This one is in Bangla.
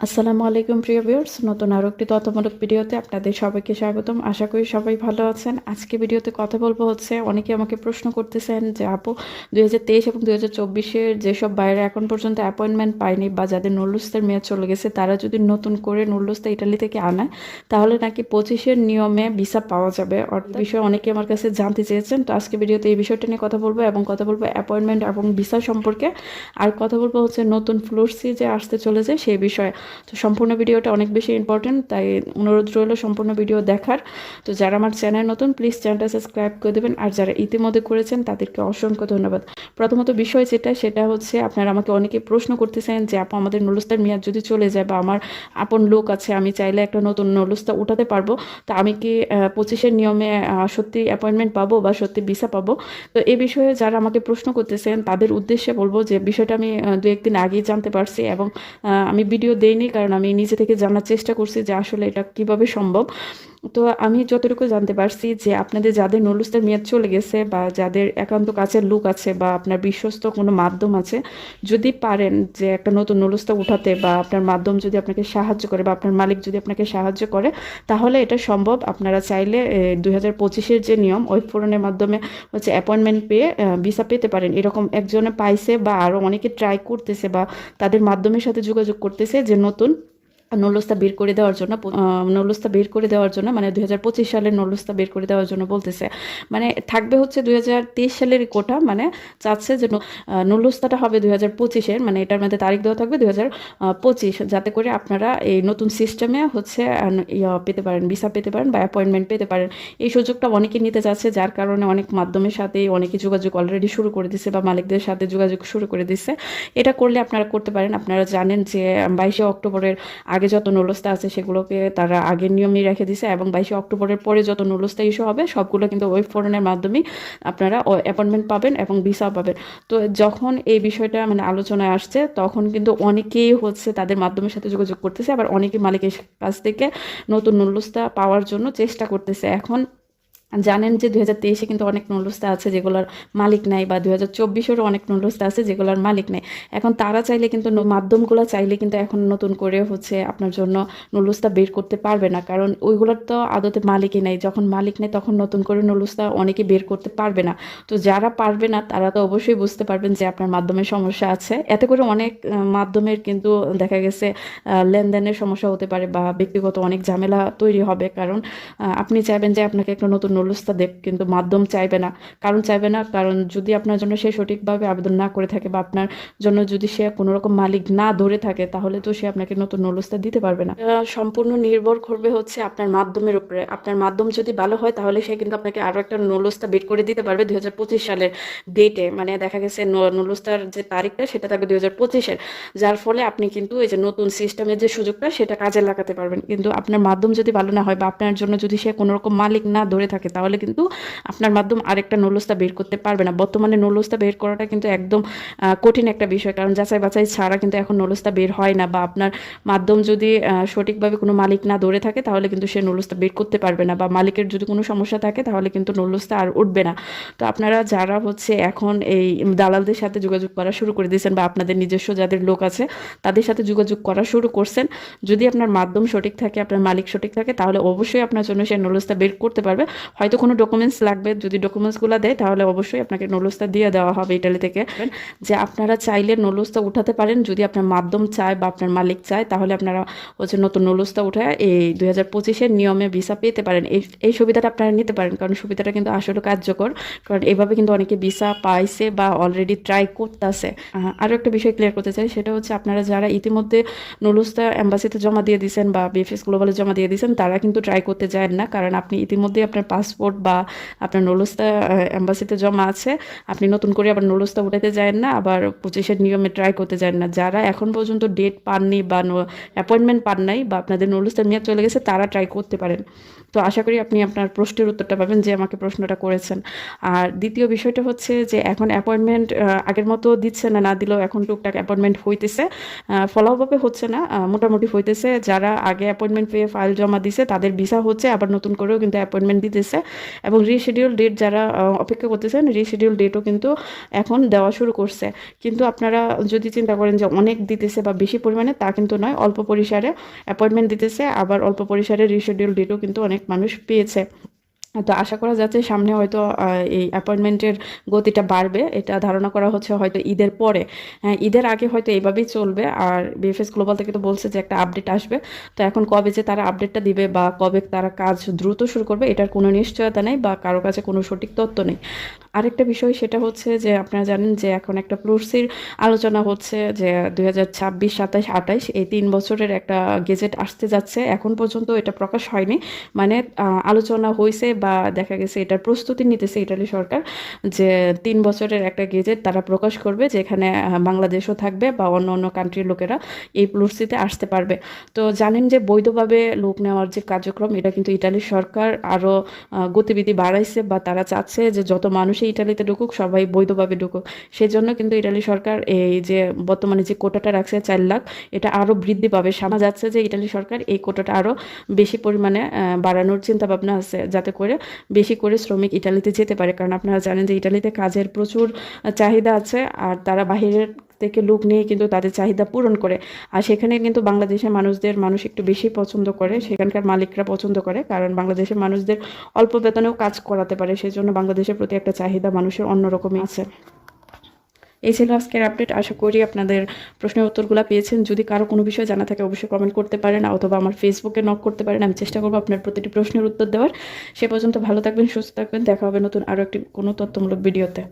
আসসালামু আলাইকুম, প্রিয় ভিউয়ার্স নতুন আরও একটি তথ্যমূলক ভিডিওতে আপনাদের সবাইকে স্বাগতম। আশা করি সবাই ভালো আছেন। আজকে ভিডিওতে কথা বলব হচ্ছে, অনেকে আমাকে প্রশ্ন করতেছেন যে, আপু, দুই হাজার তেইশ এবং দুই হাজার চব্বিশের যেসব বাইরে এখন পর্যন্ত অ্যাপয়েন্টমেন্ট পায়নি বা যাদের নুরুস্তার মেয়াদ চলে গেছে, তারা যদি নতুন করে নুরুস্তা ইটালি থেকে আনায় তাহলে নাকি পঁচিশের নিয়মে ভিসা পাওয়া যাবে? অর্থাৎ বিষয়ে অনেকে আমার কাছে জানতে চেয়েছেন। তো আজকে ভিডিওতে এই বিষয়টা নিয়ে কথা বলব এবং কথা বলব অ্যাপয়েন্টমেন্ট এবং ভিসা সম্পর্কে। আর কথা বলব হচ্ছে নতুন ফ্লোরসি যে আসতে চলেছে, সেই বিষয়ে। তো সম্পূর্ণ ভিডিওটা অনেক বেশি ইম্পর্টেন্ট তাই অনুরোধ রইল সম্পূর্ণ ভিডিও দেখার। তো যারা আমার চ্যানেল নতুন প্লিজ চ্যানেলটা সাবস্ক্রাইব করে দেবেন। আর যারা ইতিমধ্যে করেছেন, তাদেরকে অসংখ্য ধন্যবাদ। প্রথমত বিষয় যেটা, সেটা হচ্ছে আপনারা আমাকে অনেকে প্রশ্ন করতেছেন যে, আপু, আমাদের নলুস্তার মেয়াদ যদি চলে যায় বা আমার আপন লোক আছে, আমি চাইলে একটা নতুন নলুস্তা উঠাতে পারব? তা আমি কি পঁচিশের নিয়মে সত্যি অ্যাপয়েন্টমেন্ট পাবো বা সত্যি ভিসা পাবো? তো এ বিষয়ে যারা আমাকে প্রশ্ন করতেছেন, তাদের উদ্দেশ্যে বলব যে, বিষয়টা আমি দু একদিন আগেই জানতে পারছি এবং আমি ভিডিও দেইনি কারণ আমি নিজে থেকে জানার চেষ্টা করছি যে আসলে এটা কীভাবে সম্ভব। তো আমি যতটুকু জানতে পারছি যে আপনাদের যাদের নলুস্তার মেয়াদ চলে গেছে বা যাদের একান্ত কাছের লোক আছে বা আপনার বিশ্বস্ত কোনো মাধ্যম আছে, যদি পারেন যে একটা নতুন নলুস্তা উঠাতে বা আপনার মাধ্যম যদি আপনাকে সাহায্য করে বা আপনার মালিক যদি আপনাকে সাহায্য করে, তাহলে এটা সম্ভব। আপনারা চাইলে দুই হাজার পঁচিশের যে নিয়ম, ওই ফোরনের মাধ্যমে হচ্ছে অ্যাপয়েন্টমেন্ট পেয়ে ভিসা পেতে পারেন। এরকম একজনে পাইছে বা আরও অনেকে ট্রাই করতেছে বা তাদের মাধ্যমের সাথে যোগাযোগ করতেছে যে নতুন নলস্তা বের করে দেওয়ার জন্য নলস্তা বের করে দেওয়ার জন্য মানে দুই হাজার পঁচিশ সালের নলস্তা বের করে দেওয়ার জন্য বলতেছে। মানে থাকবে হচ্ছে দুই হাজার তেইশ সালের কোটা মানে চাচ্ছে যে নলস্তাটা হবে দুই হাজার পঁচিশের মানে এটার মধ্যে তারিখ দেওয়া থাকবে দুই হাজার পঁচিশ, যাতে করে আপনারা এই নতুন সিস্টেমে হচ্ছে পেতে পারেন ভিসা পেতে পারেন বা অ্যাপয়েন্টমেন্ট পেতে পারেন। এই সুযোগটা অনেকে নিতে চাচ্ছে, যার কারণে অনেক মাধ্যমের সাথে অনেকে যোগাযোগ অলরেডি শুরু করে দিচ্ছে বা মালিকদের সাথে যোগাযোগ শুরু করে দিচ্ছে এটা করলে আপনারা করতে পারেন। আপনারা জানেন যে বাইশে অক্টোবরের আগে যত নলস্তা আছে সেগুলোকে তারা আগের নিয়মই রেখে দিছে এবং বাইশে অক্টোবরের পরে যত নলস্তা ইস্যু হবে, সবগুলো কিন্তু ওয়েব ফোরনের মাধ্যমেই আপনারা অ্যাপয়েন্টমেন্ট পাবেন এবং ভিসাও পাবেন। তো যখন এই বিষয়টা মানে আলোচনায় আসছে, তখন কিন্তু অনেকেই হচ্ছে তাদের মাধ্যমের সাথে যোগাযোগ করতেছে, আবার অনেকে মালিকের কাছ থেকে নতুন নলস্তা পাওয়ার জন্য চেষ্টা করতেছে। এখন জানেন যে দু হাজার তেইশে কিন্তু অনেক নুলুস্তা আছে যেগুলোর মালিক নাই বা দু হাজার চব্বিশেরও অনেক নুলুস্তা আছে যেগুলোর মালিক নেই। এখন তারা চাইলে কিন্তু মাধ্যমগুলো চাইলে কিন্তু এখন নতুন করে হচ্ছে আপনার জন্য নুলুস্তা বের করতে পারবে না। কারণ ওইগুলোর তো আদতে মালিকই নেই। যখন মালিক নেই তখন নতুন করে নুলুস্তা অনেকে বের করতে পারবে না। তো যারা পারবে না, তারা তো অবশ্যই বুঝতে পারবেন যে আপনার মাধ্যমে সমস্যা আছে। এতে করে অনেক মাধ্যমের কিন্তু দেখা গেছে লেনদেনের সমস্যা হতে পারে বা ব্যক্তিগত অনেক ঝামেলা তৈরি হবে। কারণ আপনি চাইবেন যে আপনাকে একটা নতুন নলুস্তা দেখ কিন্তু মাধ্যম চাইবে না। কারণ চাইবে না, কারণ যদি আপনার জন্য সে সঠিকভাবে আবেদন না করে থাকে বা আপনার জন্য যদি সে কোনো রকম মালিক না ধরে থাকে, তাহলে তো সে আপনাকে নতুন নলুস্তা দিতে পারবে না। সম্পূর্ণ নির্ভর করবে হচ্ছে আপনার মাধ্যমের উপরে। আপনার মাধ্যম যদি ভালো হয়, তাহলে সে কিন্তু আপনাকে আরও একটা নলুস্তা বের করে দিতে পারবে দুই হাজার পঁচিশ সালের ডেটে মানে দেখা গেছে নলুস্তার যে তারিখটা, সেটা থাকবে দুই হাজার পঁচিশের যার ফলে আপনি কিন্তু এই যে নতুন সিস্টেমের যে সুযোগটা, সেটা কাজে লাগাতে পারবেন। কিন্তু আপনার মাধ্যম যদি ভালো না হয় বা আপনার জন্য যদি সে কোনো রকম মালিক না ধরে থাকে তাহলে কিন্তু আপনার মাধ্যম আরেকটা নলস্তা বের করতে পারবে না। বর্তমানে নলস্তা বের করাটা কিন্তু একদম কঠিন একটা বিষয়। কারণ যাচাই বাছাই ছাড়া কিন্তু এখন নলস্তা বের হয় না বা আপনার মাধ্যম যদি সঠিকভাবে কোনো মালিক না ধরে থাকে, তাহলে কিন্তু সে নলস্তা বের করতে পারবে না। বা মালিকের যদি কোনো সমস্যা থাকে, তাহলে কিন্তু নলস্তা আর উঠবে না। তো আপনারা যারা হচ্ছে এখন এই দালালদের সাথে যোগাযোগ করা শুরু করে দিয়েছেন বা আপনাদের নিজস্ব যাদের লোক আছে, তাদের সাথে যোগাযোগ করা শুরু করছেন, যদি আপনার মাধ্যম সঠিক থাকে, আপনার মালিক সঠিক থাকে, তাহলে অবশ্যই আপনার জন্য সে নলস্তা বের করতে পারবে। হয়তো কোনো ডকুমেন্টস লাগবে যদি ডকুমেন্টসগুলো দেয় তাহলে অবশ্যই আপনাকে নলস্তা দিয়ে দেওয়া হবে ইটালি থেকে। যে আপনারা চাইলে নলস্তা উঠাতে পারেন যদি আপনার মাধ্যম চায় বা আপনার মালিক চায় তাহলে আপনারা হচ্ছে নতুন নলস্তা উঠায় এই দুই হাজার পঁচিশের নিয়মে ভিসা পেতে পারেন। এই এই সুবিধাটা আপনারা নিতে পারেন কারণ সুবিধাটা কিন্তু আসলে কার্যকর কারণ এভাবে কিন্তু অনেকে ভিসা পাইছে বা অলরেডি ট্রাই করতেছে। আরও একটা বিষয় ক্লিয়ার করতে চাই সেটা হচ্ছে আপনারা যারা ইতিমধ্যে নলুস্তা অ্যাম্বাসিতে জমা দিয়ে দিয়েছেন বা বিএফএস গ্লোবালে জমা দিয়ে দিয়েছেন তারা কিন্তু ট্রাই করতে যায় না কারণ আপনি ইতিমধ্যে আপনার পাসপোর্ট বা আপনার নলুস্তা অ্যাম্বাসিতে জমা আছে, আপনি নতুন করে আবার নলুস্তা উঠাতে যায় না, আবার পঁচিশের নিয়মে ট্রাই করতে যায় না। যারা এখন পর্যন্ত ডেট পাননি বা অ্যাপয়েন্টমেন্ট পান নাই বা আপনাদের নলুস্তার মেয়াদ চলে গেছে, তারা ট্রাই করতে পারেন। তো আশা করি আপনি আপনার প্রশ্নের উত্তরটা পাবেন যে আমাকে প্রশ্নটা করেছেন। আর দ্বিতীয় বিষয়টা হচ্ছে যে এখন অ্যাপয়েন্টমেন্ট আগের মতো দিচ্ছে না না দিলেও এখন টুকটাক অ্যাপয়েন্টমেন্ট হইতেছে। ফলোভাবে হচ্ছে না মোটামুটি হইতেছে। যারা আগে অ্যাপয়েন্টমেন্ট পেয়ে ফাইল জমা দিছে, তাদের ভিসা হচ্ছে, আবার নতুন করেও কিন্তু অ্যাপয়েন্টমেন্ট দিতেছে। দিছে এবং রিশিডিউল ডেট যারা অপেক্ষা করতেছেন রিশিডিউল ডেটও কিন্তু এখন দেওয়া শুরু করছে। কিন্তু আপনারা যদি চিন্তা করেন যে অনেক দিতেছে বা বেশি পরিমাণে, তা কিন্তু নয়। অল্প পরিসারে অ্যাপয়েন্টমেন্ট দিতেছে, আবার অল্প পরিসরে রিশিডিউল ডেটও কিন্তু অনেক মানুষ পেয়েছে। তো আশা করা যাচ্ছে সামনে হয়তো এই অ্যাপয়েন্টমেন্টের গতিটা বাড়বে। এটা ধারণা করা হচ্ছে হয়তো ঈদের পরে। হ্যাঁ ঈদের আগে হয়তো এইভাবেই চলবে। আর বিএফএস গ্লোবাল থেকে তো বলছে যে একটা আপডেট আসবে। তো এখন কবে যে তারা আপডেটটা দিবে বা কবে তারা কাজ দ্রুত শুরু করবে, এটার কোনো নিশ্চয়তা নেই বা কারও কাছে কোনো সঠিক তথ্য নেই। আরেকটা বিষয় সেটা হচ্ছে যে আপনারা জানেন যে এখন একটা প্লুসির আলোচনা হচ্ছে যে দুই হাজার ছাব্বিশ, সাতাশ আঠাইশ এই তিন বছরের একটা গেজেট আসতে যাচ্ছে। এখন পর্যন্ত এটা প্রকাশ হয়নি। মানে আলোচনা হয়েছে বা দেখা গেছে এটার প্রস্তুতি নিতেছে ইটালি সরকার যে তিন বছরের একটা গেজেট তারা প্রকাশ করবে যেখানে বাংলাদেশও থাকবে বা অন্য অন্য কান্ট্রির লোকেরা এই প্লুসিতে আসতে পারবে। তো জানেন যে বৈধভাবে লোক নেওয়ার যে কার্যক্রম এটা কিন্তু ইটালি সরকার আরও গতিবিধি বাড়াইছে বা তারা চাচ্ছে যে যত মানুষই ইটালিতে ঢুকুক, সবাই বৈধভাবে ঢুকুক। সেই জন্য কিন্তু ইটালি সরকার এই যে বর্তমানে যে কোটাটা রাখছে চার লাখ, এটা আরও বৃদ্ধি পাবে। সামা যাচ্ছে যে ইটালি সরকার এই কোটাটা আরও বেশি পরিমাণে বাড়ানোর চিন্তা ভাবনা আছে, যাতে করে বেশি করে শ্রমিক ইটালিতে যেতে পারে। কারণ আপনারা জানেন যে ইটালিতে কাজের প্রচুর চাহিদা আছে, আর তারা বাহিরের থেকে লোক নিয়ে কিন্তু তাদের চাহিদা পূরণ করে। আর সেখানে কিন্তু বাংলাদেশের মানুষদের মানুষ একটু বেশি পছন্দ করে, সেখানকার মালিকরা পছন্দ করে, কারণ বাংলাদেশের মানুষদের অল্প বেতনেও কাজ করাতে পারে সেই জন্য বাংলাদেশের প্রতি একটা চাহিদা মানুষের অন্যরকমই আছে। এই ছিল আজকের আপডেট। আশা করি আপনাদের প্রশ্নের উত্তরগুলো পেয়েছেন। যদি কারও কোনো বিষয় জানা থাকে, অবশ্যই কমেন্ট করতে পারেন, অথবা আমার ফেসবুকে নক করতে পারেন। আমি চেষ্টা করব আপনার প্রতিটি প্রশ্নের উত্তর দেওয়ার। সে পর্যন্ত ভালো থাকবেন, সুস্থ থাকবেন। দেখা হবে নতুন আরও একটি কোনো তথ্যমূলক ভিডিওতে